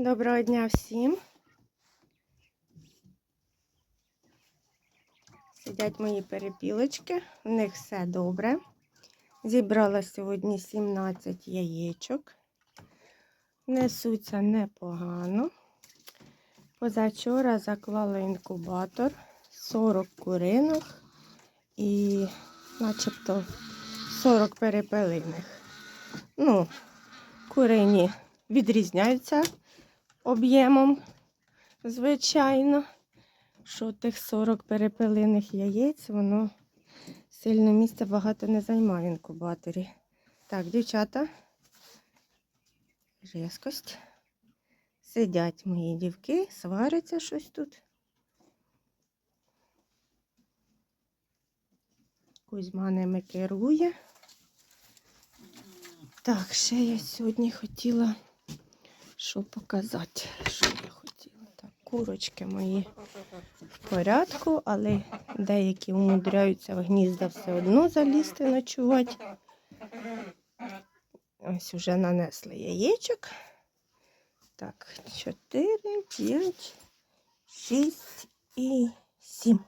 Доброго дня всім. Сидять мої перепілочки, у них все добре. Зібрала сьогодні 17 яєчок. Несуться непогано. Позавчора заклала інкубатор 40 куринок і начебто 40 перепелиних. Ну, курині відрізняються об'ємом, звичайно, що тих 40 перепелиних яєць, воно сильно місця багато не займає в інкубаторі. Так, дівчата, різкость. Сидять мої дівки, сваряться щось тут. Кузьма ними керує. Так, ще я сьогодні хотіла що показати. Що я хотіла? Так, курочки мої в порядку, але деякі умудряються в гнізда все одно залізти ночувати. Ось уже нанесли яєчок. Так, 4, 5, 6 і 7.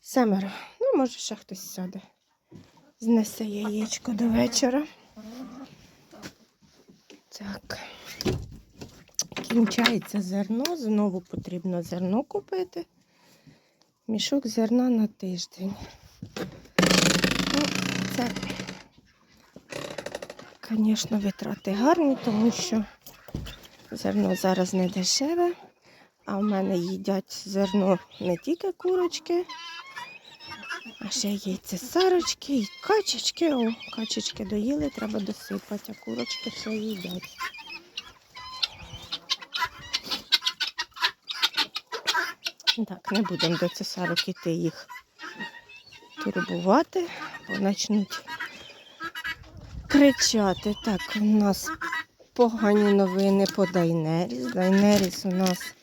Семеро. Ну, може, ще хтось сяде. Знесе яєчко до вечора. Так. Кінчається зерно, знову потрібно зерно купити. Мішок зерна на тиждень. Ну, це, звісно, витрати гарні, тому що зерно зараз не дешеве, а в мене їдять зерно не тільки курочки, ще яйця сарочки і качечки. О, качечки доїли, треба досипати, а курочки ще їдять. Так, не будемо до цесарок іти їх турбувати, бо почнуть кричати. Так, у нас погані новини по Дайнеріс. Дайнеріс у нас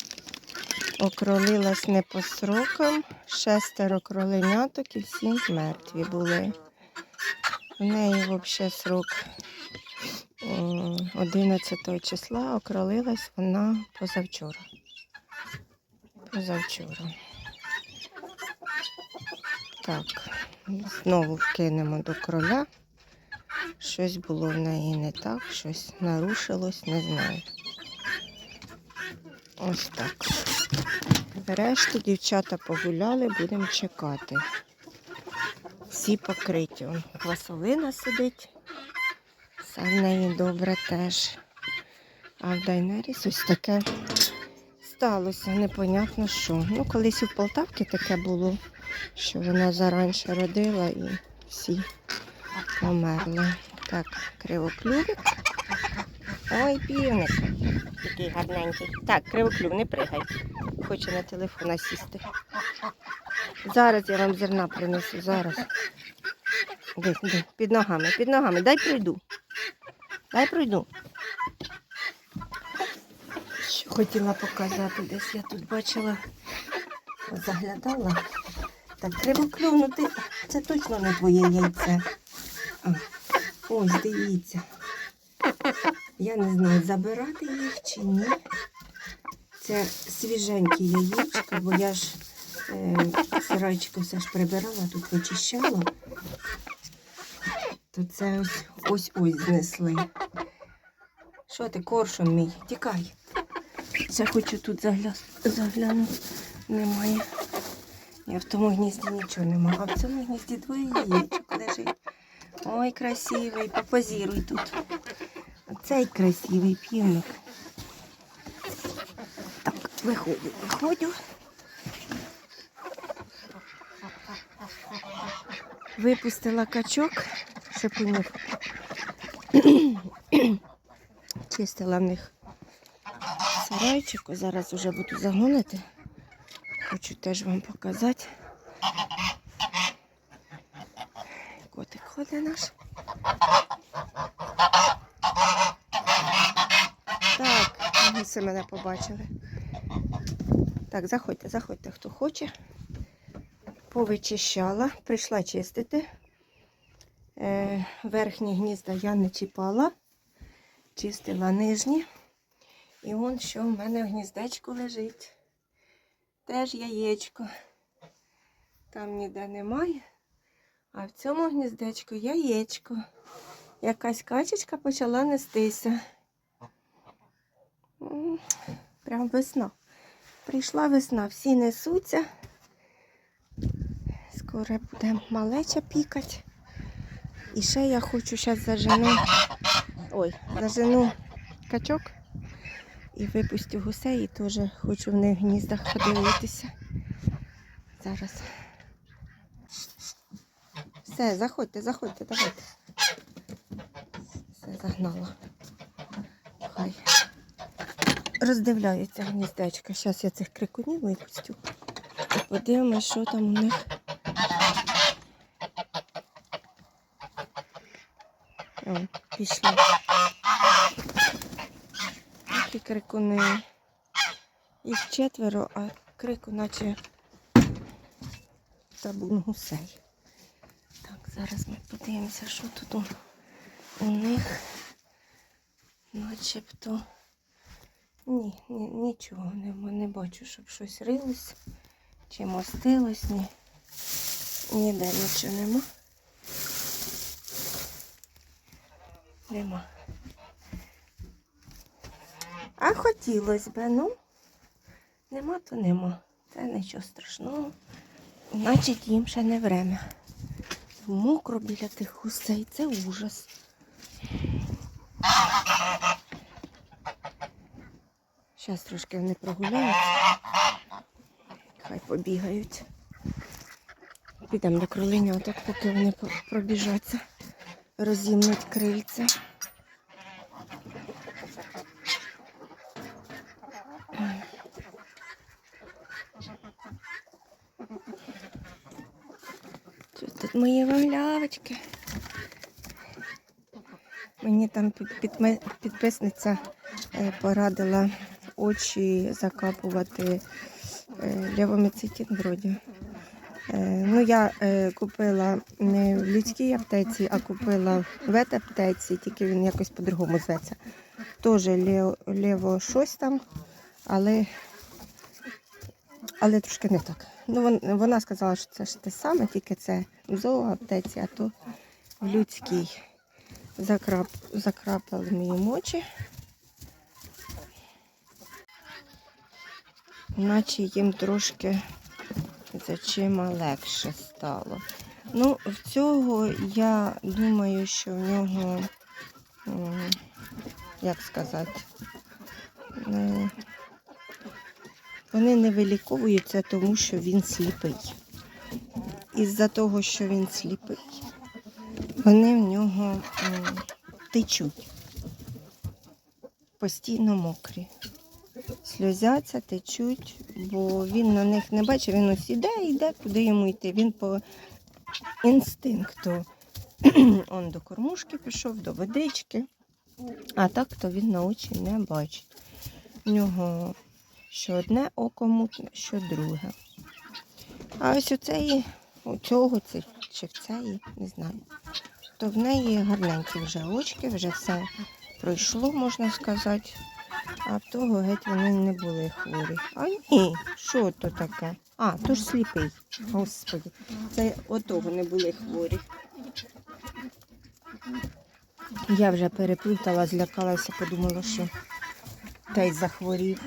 окролилась не по срокам. Шестеро кроленяток і всі мертві були. В неї взагалі срок 11 числа окролилась вона позавчора. Позавчора. Так, знову вкинемо до кроля. Щось було в неї не так, щось нарушилось, не знаю. Ось так. Решту дівчата погуляли, будемо чекати. Всі покриті. Он Квасолина сидить. Все в неї добре теж. А в Дайнеріс ось таке сталося, непонятно що. Ну, колись у Полтавці таке було, що вона заранше родила і всі померли. Так, кривоклювик. Ой, півник. Такий гарненький. Так, кривоклюв, не пригай. Хоче на телефона сісти. Зараз я вам зерна принесу, зараз. Де, де, під ногами, під ногами. Дай пройду. Дай пройду. Що хотіла показати, десь я тут бачила, заглядала. Так, кривоклюв, ну ти, це точно не твоє яйце. Ось, дивіться. Я не знаю, забирати їх чи ні. Це свіженькі яєчка, бо я ж е, сарайчики все ж прибирала, тут вичищала. То це ось ось ось знесли. Що ти, коршун мій? Тікай. Ще хочу тут загля... заглянути. Немає. Я в тому гнізді нічого немає. А в цьому гнізді двоє яєчок лежить. Ой, красивий, попозіруй тут. Оцей красивий півник. Так, виходю, виходю. Випустила качок, шипунів. Чистила в них сарайчик. Зараз вже буду загонити. Хочу теж вам показати. Котик ходить наш. Так, гуси мене побачили. Так, заходьте, заходьте, хто хоче. Повичищала, прийшла чистити. Е, верхні гнізда я не чіпала, чистила нижні. І он що в мене в гніздечку лежить. Теж яєчко. Там ніде немає. А в цьому гніздечку яєчко. Якась качечка почала нестися. Прям весна. Прийшла весна, всі несуться. Скоро буде малеча пікать. І ще я хочу зараз зажену. Ой, зажену качок і випустю гусей, і теж хочу в них гніздах подивитися. Зараз. Все, заходьте, заходьте, давайте. Все, загнала. Хай. Роздивляються гніздечка. Зараз я цих крикунів випустю. Подивимось, що там у них. О, пішли. Такі крикуни. Їх четверо, а крику наче табун гусей. Так, зараз ми подивимося, що тут у, у них. Начебто. Ні, ні, нічого нема, не бачу, щоб щось рилось чи мостилось, ні. Ніде нічого нема. Нема. А хотілося б, ну, нема, то нема. Це нічого страшного. Значить, їм ще не время. Мокро біля тих гусей, це ужас. Зараз трошки вони прогуляються. Хай побігають. Підемо до кроленяток, поки вони пробіжаться, розімнуть крильця. Тут, мої валявочки. Мені там під, підписниця е, порадила очі закапувати е, левоміцитін вроді. Е, ну, я е, купила не в людській аптеці, а купила в ветаптеці, тільки він якось по-другому зветься. Теж лево щось там, але, але трошки не так. Ну, вона сказала, що це ж те саме, тільки це в зооаптеці, а то в людській. Закрап, закрапали мої мочі. Наче їм трошки з очима легше стало. Ну, в цього я думаю, що в нього, як сказати, вони не виліковуються, тому що він сліпий. Із-за того, що він сліпий, вони в нього течуть. Постійно мокрі. Сльозяться, течуть, бо він на них не бачить, він ось іде, йде, куди йому йти. Він по інстинкту. Он до кормушки пішов, до водички. А так то він на очі не бачить. У нього що одне око мутне, що друге. А ось у цієї, у цього чи в цієї, не знаю. То в неї гарненькі вже очки, вже все пройшло, можна сказати. А в того геть вони не були хворі. А ні, що то таке? А, то ж сліпий. Господи, це отого не були хворі. Я вже переплутала, злякалася, подумала, що та й захворів.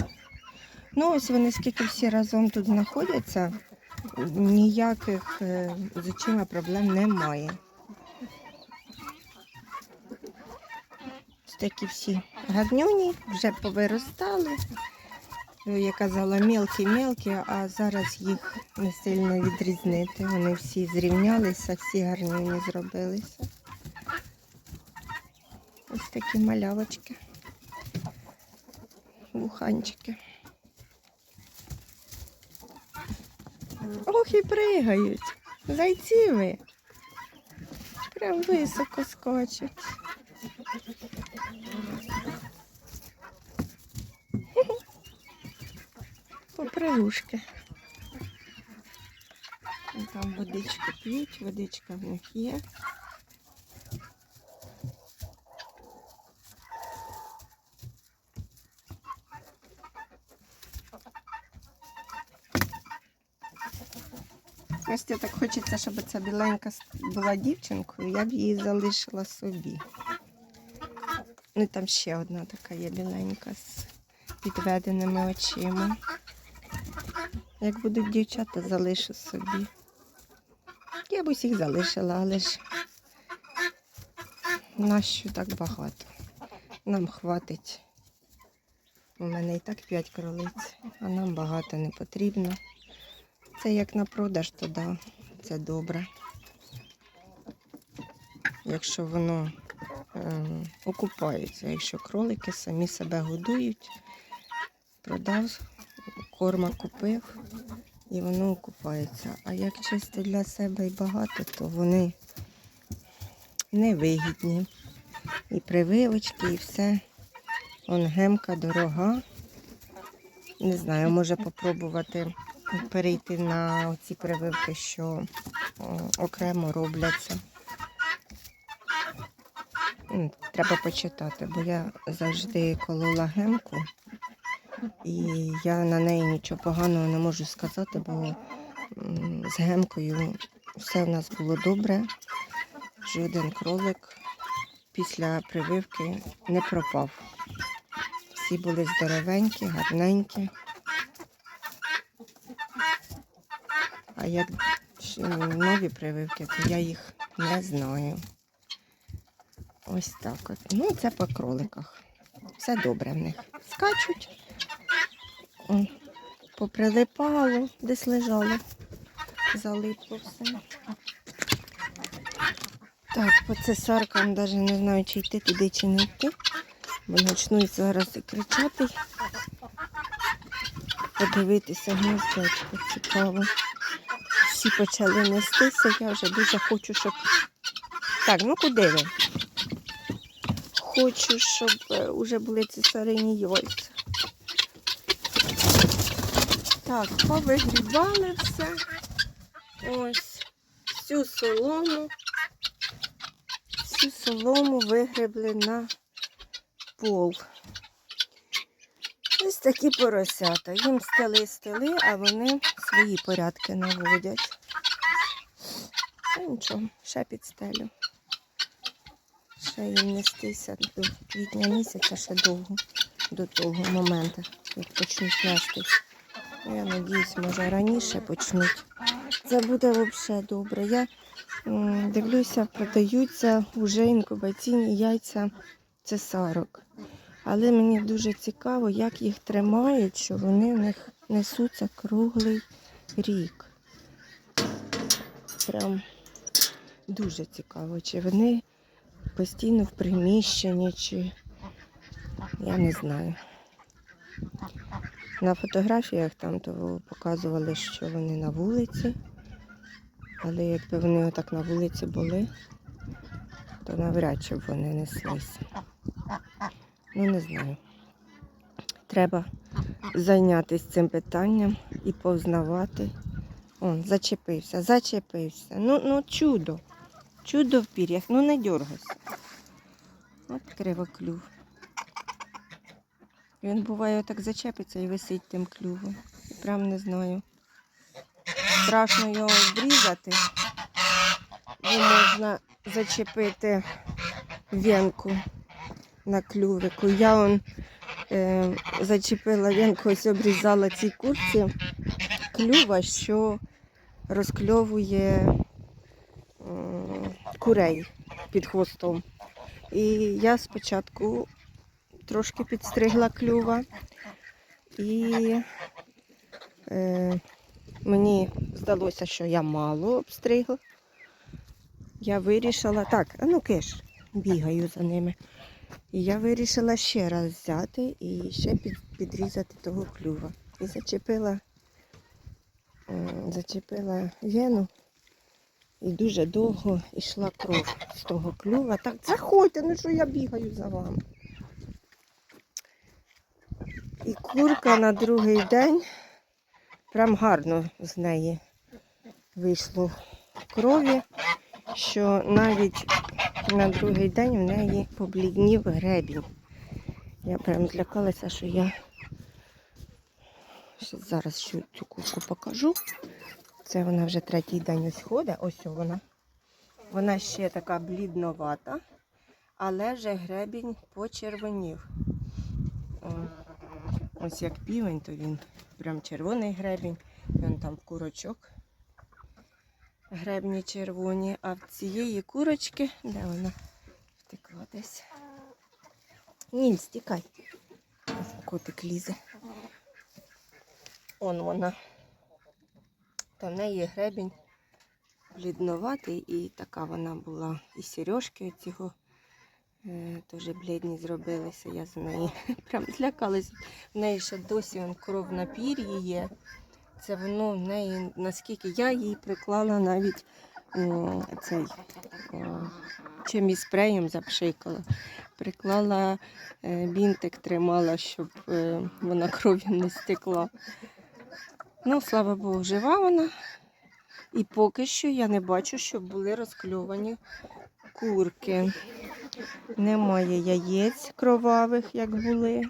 Ну, ось вони скільки всі разом тут знаходяться, ніяких е, з очима проблем немає. Такі всі гарнюні, вже повиростали. Е, Я казала мелкі-мелкі, а зараз їх не сильно відрізнити. Вони всі зрівнялися, всі гарнюні зробилися. Ось такі малявочки. Вуханчики. Ох і пригають. Зайці ви. Прям високо скочуть. кривушки. Там водичку п'ють, водичка в них є. Ось так хочеться, щоб ця біленька була дівчинкою, я б її залишила собі. Ну і там ще одна така є біленька з підведеними очима. Як будуть дівчата, залишу собі. Я б усіх залишила, але ж нащо так багато? Нам хватить. У мене і так п'ять кролиць, а нам багато не потрібно. Це як на продаж, то да, це добре. Якщо воно е, окупається, якщо кролики самі себе годують, продав, корма купив і воно окупається. А як чисто для себе і багато, то вони невигідні. І прививочки, і все. Он гемка дорога. Не знаю, може попробувати перейти на ці прививки, що окремо робляться. Треба почитати, бо я завжди колола гемку, і я на неї нічого поганого не можу сказати, бо з гемкою все в нас було добре. Жоден кролик після прививки не пропав. Всі були здоровенькі, гарненькі. А як нові прививки, то я їх не знаю. Ось так от. Ну, це по кроликах. Все добре в них. Скачуть. О, поприлипало, десь лежало. Залипло все. Так, по цесаркам навіть не знаю, чи йти туди, чи не йти. Бо почнуть зараз і кричати. Подивитися гніздечко цікаво. Всі почали нестися, я вже дуже хочу, щоб. Так, ну куди ви? Хочу, щоб вже були цесарині яйця. Так, повигрібали все. Ось всю солому. Всю солому вигребли на пол. Ось такі поросята. Їм стели стели, а вони свої порядки наводять. Та нічого, ще підстелю. Ще їм нестися до квітня місяця, ще довго, до того моменту, як почнуть нестись. Ну, Я надіюсь, може раніше почнуть. Це буде взагалі добре. Я дивлюся, продаються вже інкубаційні яйця цесарок. Але мені дуже цікаво, як їх тримають, що вони в них несуться круглий рік. Прям дуже цікаво, чи вони постійно в приміщенні, чи я не знаю. На фотографіях там то показували, що вони на вулиці. Але якби вони отак на вулиці були, то навряд чи б вони неслися. Ну, не знаю. Треба зайнятися цим питанням і повзнавати. Он, зачепився, зачепився. Ну, ну чудо. Чудо в пір'ях. Ну не дергайся. От кривоклюв. Він буває отак зачепиться і висить тим клювом. Прям не знаю. Страшно його обрізати. Бо можна зачепити венку на клювику. Я он, е, зачепила венку, ось обрізала цій курці клюва, що розкльовує м, курей під хвостом. І я спочатку трошки підстригла клюва. І е, мені здалося, що я мало обстригла. Я вирішила, так, а ну киш, бігаю за ними. І я вирішила ще раз взяти і ще під, підрізати того клюва. І зачепила, е, зачепила вену. І дуже довго йшла кров з того клюва. Так, заходьте, ну що я бігаю за вами. І курка на другий день прям гарно з неї вийшло крові, що навіть на другий день в неї побліднів гребінь. Я прям злякалася, що я Щас зараз ще цю курку покажу. Це вона вже третій день ось ходить. Ось вона. Вона ще така блідновата, але вже гребінь почервонів. Ось як півень, то він прям червоний гребінь. Він там курочок. Гребні червоні, а в цієї курочки, де вона втекла десь. Ніль, стікай. Котик лізе. Он вона. Та в неї гребінь блідноватий, і така вона була. І сережки цього е, теж блідні зробилися. Я за неї прям злякалась. В неї ще досі он, кров на пір'ї є. Це воно в неї, наскільки я їй приклала навіть м, цей о, чим і спреєм запшикала. Приклала е, бінтик, тримала, щоб е, вона кров'ю не стекла. Ну, слава Богу, жива вона. І поки що я не бачу, щоб були розкльовані курки. Немає яєць кровавих, як були.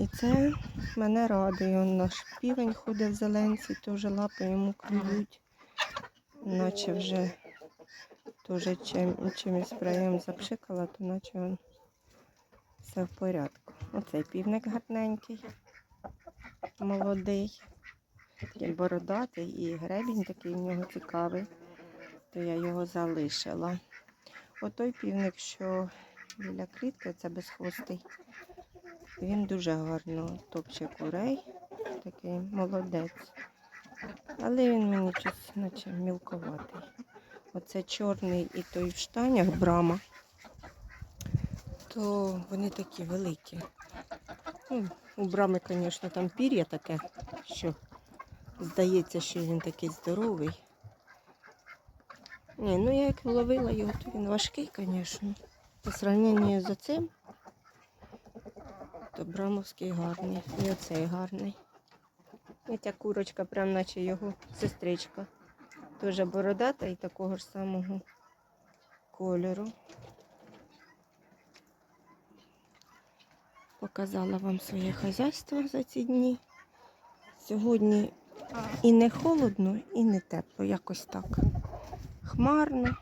І це мене радує. Наш півень ходить в зеленці, теж лапи йому клюють. Наче вже теж чим, чимось спреєм запшикала, то наче он все в порядку. Оцей півник гарненький, молодий, такий бородатий і гребінь такий в нього цікавий, то я його залишила. Отой півник, що біля клітки, це безхвостий. Він дуже гарно топче курей, такий молодець. Але він мені щось наче мілковатий. Оце чорний і той в штанях брама, то вони такі великі. Ну, у брами, звісно, там пір'я таке, що здається, що він такий здоровий. Ні, ну я як ловила його, то він важкий, звісно. По сравненню з цим, то брамовський гарний. І оцей гарний. І ця курочка, прям наче його сестричка. Дуже бородата і такого ж самого кольору. Показала вам своє хазяйство за ці дні. Сьогодні і не холодно, і не тепло. Якось так. Хмарно.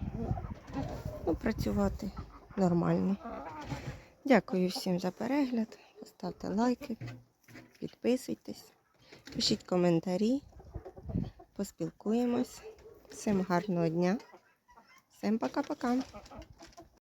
Ну, працювати нормально. Дякую всім за перегляд. Поставте лайки, підписуйтесь, пишіть коментарі, поспілкуємось. Всім гарного дня. Всім пока-пока.